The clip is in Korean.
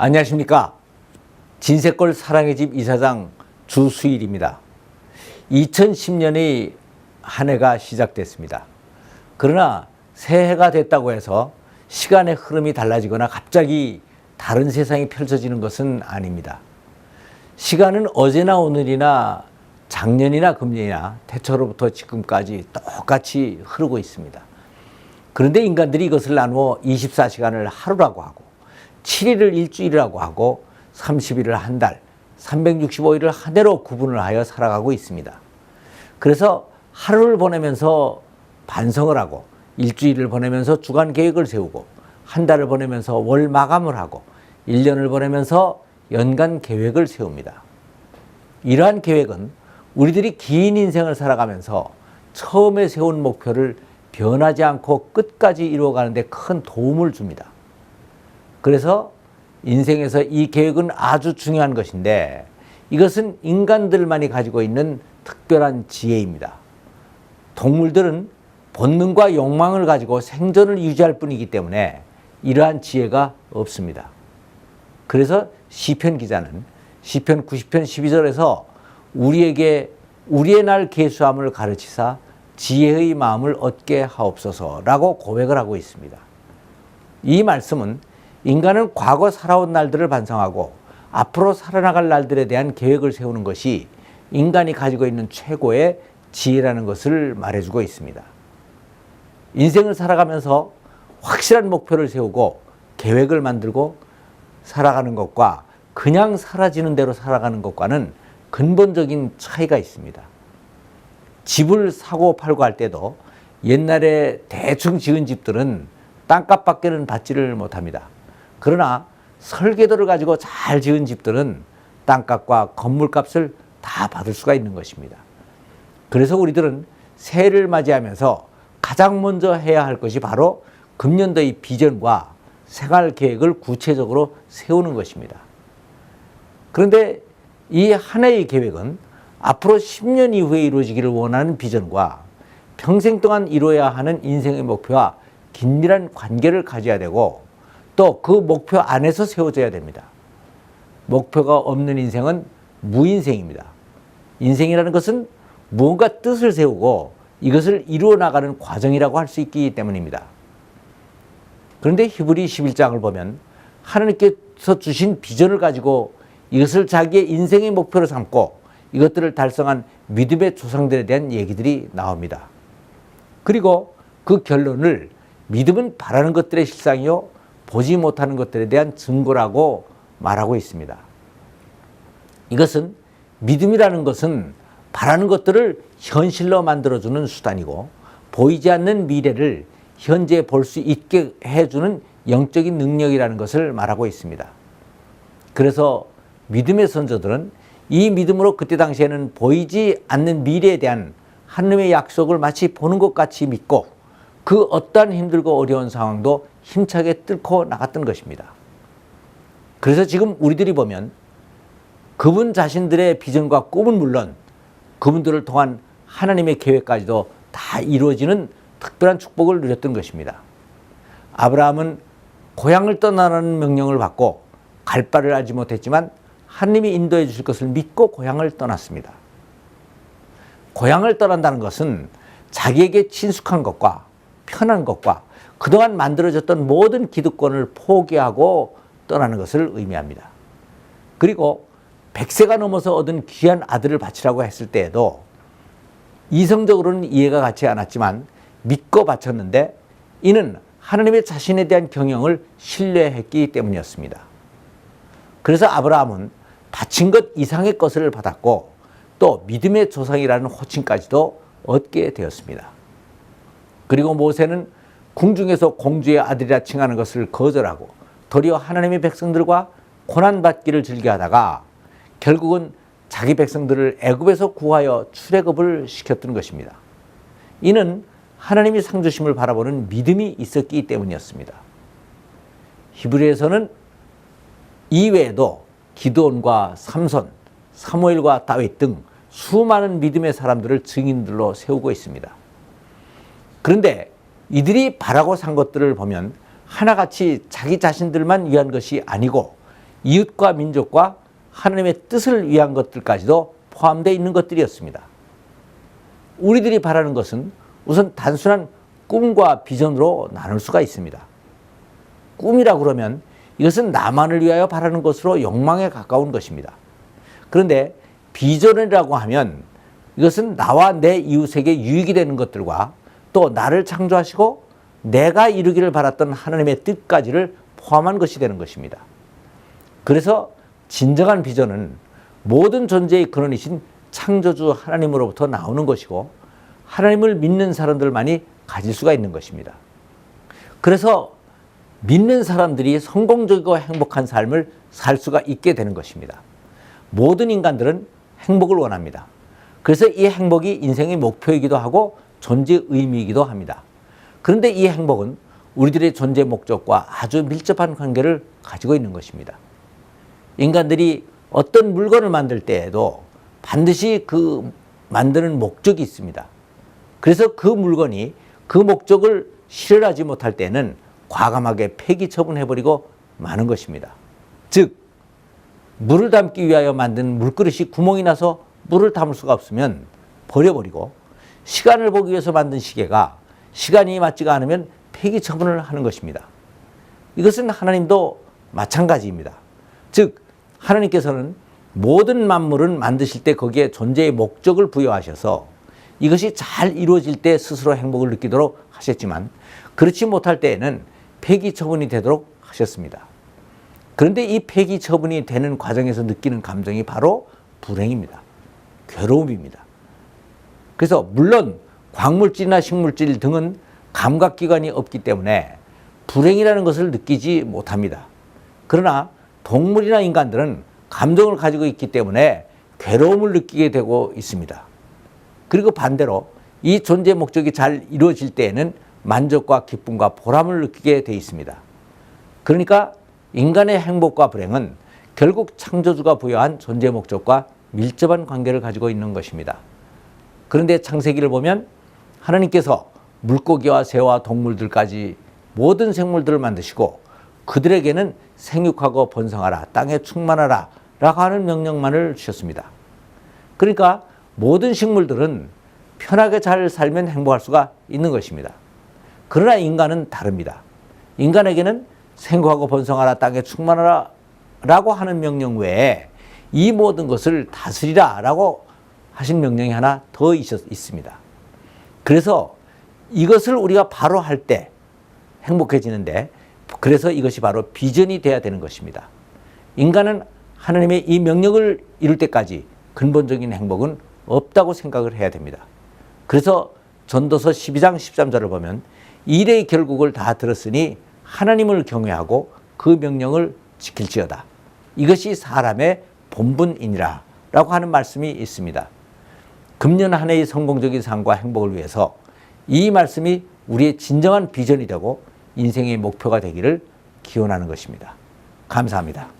안녕하십니까. 진세골 사랑의 집 이사장 주수일입니다. 2010년이 한 해가 시작됐습니다. 그러나 새해가 됐다고 해서 시간의 흐름이 달라지거나 갑자기 다른 세상이 펼쳐지는 것은 아닙니다. 시간은 어제나 오늘이나 작년이나 금년이나 태초로부터 지금까지 똑같이 흐르고 있습니다. 그런데 인간들이 이것을 나누어 24시간을 하루라고 하고 7일을 일주일이라고 하고 30일을 한 달, 365일을 한 해로 구분을 하여 살아가고 있습니다. 그래서 하루를 보내면서 반성을 하고 일주일을 보내면서 주간 계획을 세우고 한 달을 보내면서 월 마감을 하고 1년을 보내면서 연간 계획을 세웁니다. 이러한 계획은 우리들이 긴 인생을 살아가면서 처음에 세운 목표를 변하지 않고 끝까지 이루어가는데 큰 도움을 줍니다. 그래서 인생에서 이 계획은 아주 중요한 것인데 이것은 인간들만이 가지고 있는 특별한 지혜입니다. 동물들은 본능과 욕망을 가지고 생존을 유지할 뿐이기 때문에 이러한 지혜가 없습니다. 그래서 시편 기자는 시편 90편 12절에서 우리에게 우리의 날 계수함을 가르치사 지혜의 마음을 얻게 하옵소서라고 고백을 하고 있습니다. 이 말씀은 인간은 과거 살아온 날들을 반성하고 앞으로 살아나갈 날들에 대한 계획을 세우는 것이 인간이 가지고 있는 최고의 지혜라는 것을 말해주고 있습니다. 인생을 살아가면서 확실한 목표를 세우고 계획을 만들고 살아가는 것과 그냥 사라지는 대로 살아가는 것과는 근본적인 차이가 있습니다. 집을 사고 팔고 할 때도 옛날에 대충 지은 집들은 땅값밖에는 받지를 못합니다. 그러나 설계도를 가지고 잘 지은 집들은 땅값과 건물값을 다 받을 수가 있는 것입니다. 그래서 우리들은 새해를 맞이하면서 가장 먼저 해야 할 것이 바로 금년도의 비전과 생활 계획을 구체적으로 세우는 것입니다. 그런데 이 한 해의 계획은 앞으로 10년 이후에 이루어지기를 원하는 비전과 평생 동안 이루어야 하는 인생의 목표와 긴밀한 관계를 가져야 되고 또 그 목표 안에서 세워져야 됩니다. 목표가 없는 인생은 무인생입니다. 인생이라는 것은 무언가 뜻을 세우고 이것을 이루어 나가는 과정이라고 할 수 있기 때문입니다. 그런데 히브리 11장을 보면 하나님께서 주신 비전을 가지고 이것을 자기의 인생의 목표로 삼고 이것들을 달성한 믿음의 조상들에 대한 얘기들이 나옵니다. 그리고 그 결론을 믿음은 바라는 것들의 실상이요 보지 못하는 것들에 대한 증거라고 말하고 있습니다. 이것은 믿음이라는 것은 바라는 것들을 현실로 만들어주는 수단이고 보이지 않는 미래를 현재 볼 수 있게 해주는 영적인 능력이라는 것을 말하고 있습니다. 그래서 믿음의 선조들은 이 믿음으로 그때 당시에는 보이지 않는 미래에 대한 하나님의 약속을 마치 보는 것 같이 믿고 그 어떠한 힘들고 어려운 상황도 힘차게 뚫고 나갔던 것입니다. 그래서 지금 우리들이 보면 그분 자신들의 비전과 꿈은 물론 그분들을 통한 하나님의 계획까지도 다 이루어지는 특별한 축복을 누렸던 것입니다. 아브라함은 고향을 떠나라는 명령을 받고 갈 바를 알지 못했지만 하나님이 인도해 주실 것을 믿고 고향을 떠났습니다. 고향을 떠난다는 것은 자기에게 친숙한 것과 편한 것과 그동안 만들어졌던 모든 기득권을 포기하고 떠나는 것을 의미합니다. 그리고 100세가 넘어서 얻은 귀한 아들을 바치라고 했을 때에도 이성적으로는 이해가 가지 않았지만 믿고 바쳤는데 이는 하나님의 자신에 대한 경영을 신뢰했기 때문이었습니다. 그래서 아브라함은 바친 것 이상의 것을 받았고 또 믿음의 조상이라는 호칭까지도 얻게 되었습니다. 그리고 모세는 궁중에서 공주의 아들이라 칭하는 것을 거절하고 도리어 하나님의 백성들과 고난받기를 즐겨하다가 결국은 자기 백성들을 애굽에서 구하여 출애굽을 시켰던 것입니다. 이는 하나님이 상 주심을 바라보는 믿음이 있었기 때문이었습니다. 히브리에서는 이외에도 기드온과 삼손, 사무엘과 다윗 등 수많은 믿음의 사람들을 증인들로 세우고 있습니다. 그런데 이들이 바라고 산 것들을 보면 하나같이 자기 자신들만 위한 것이 아니고 이웃과 민족과 하나님의 뜻을 위한 것들까지도 포함되어 있는 것들이었습니다. 우리들이 바라는 것은 우선 단순한 꿈과 비전으로 나눌 수가 있습니다. 꿈이라 그러면 이것은 나만을 위하여 바라는 것으로 욕망에 가까운 것입니다. 그런데 비전이라고 하면 이것은 나와 내 이웃에게 유익이 되는 것들과 또 나를 창조하시고 내가 이루기를 바랐던 하나님의 뜻까지를 포함한 것이 되는 것입니다. 그래서 진정한 비전은 모든 존재의 근원이신 창조주 하나님으로부터 나오는 것이고 하나님을 믿는 사람들만이 가질 수가 있는 것입니다. 그래서 믿는 사람들이 성공적이고 행복한 삶을 살 수가 있게 되는 것입니다. 모든 인간들은 행복을 원합니다. 그래서 이 행복이 인생의 목표이기도 하고 존재 의미이기도 합니다. 그런데 이 행복은 우리들의 존재 목적과 아주 밀접한 관계를 가지고 있는 것입니다. 인간들이 어떤 물건을 만들 때에도 반드시 그 만드는 목적이 있습니다. 그래서 그 물건이 그 목적을 실현하지 못할 때는 과감하게 폐기 처분해버리고 마는 것입니다. 즉, 물을 담기 위하여 만든 물그릇이 구멍이 나서 물을 담을 수가 없으면 버려버리고 시간을 보기 위해서 만든 시계가 시간이 맞지가 않으면 폐기 처분을 하는 것입니다. 이것은 하나님도 마찬가지입니다. 즉, 하나님께서는 모든 만물은 만드실 때 거기에 존재의 목적을 부여하셔서 이것이 잘 이루어질 때 스스로 행복을 느끼도록 하셨지만 그렇지 못할 때에는 폐기 처분이 되도록 하셨습니다. 그런데 이 폐기 처분이 되는 과정에서 느끼는 감정이 바로 불행입니다. 괴로움입니다. 그래서 물론 광물질이나 식물질 등은 감각기관이 없기 때문에 불행이라는 것을 느끼지 못합니다. 그러나 동물이나 인간들은 감정을 가지고 있기 때문에 괴로움을 느끼게 되고 있습니다. 그리고 반대로 이 존재 목적이 잘 이루어질 때에는 만족과 기쁨과 보람을 느끼게 돼 있습니다. 그러니까 인간의 행복과 불행은 결국 창조주가 부여한 존재 목적과 밀접한 관계를 가지고 있는 것입니다. 그런데 창세기를 보면 하나님께서 물고기와 새와 동물들까지 모든 생물들을 만드시고 그들에게는 생육하고 번성하라, 땅에 충만하라 라고 하는 명령만을 주셨습니다. 그러니까 모든 식물들은 편하게 잘 살면 행복할 수가 있는 것입니다. 그러나 인간은 다릅니다. 인간에게는 생고하고 번성하라 땅에 충만하라 라고 하는 명령 외에 이 모든 것을 다스리라 라고 하신 명령이 하나 더 있었, 있습니다. 그래서 이것을 우리가 바로 할 때 행복해지는데 그래서 이것이 바로 비전이 돼야 되는 것입니다. 인간은 하나님의 이 명령을 이룰 때까지 근본적인 행복은 없다고 생각을 해야 됩니다. 그래서 전도서 12장 13절을 보면 일의 결국을 다 들었으니 하나님을 경외하고 그 명령을 지킬지어다. 이것이 사람의 본분이니라 라고 하는 말씀이 있습니다. 금년 한 해의 성공적인 삶과 행복을 위해서 이 말씀이 우리의 진정한 비전이 되고 인생의 목표가 되기를 기원하는 것입니다. 감사합니다.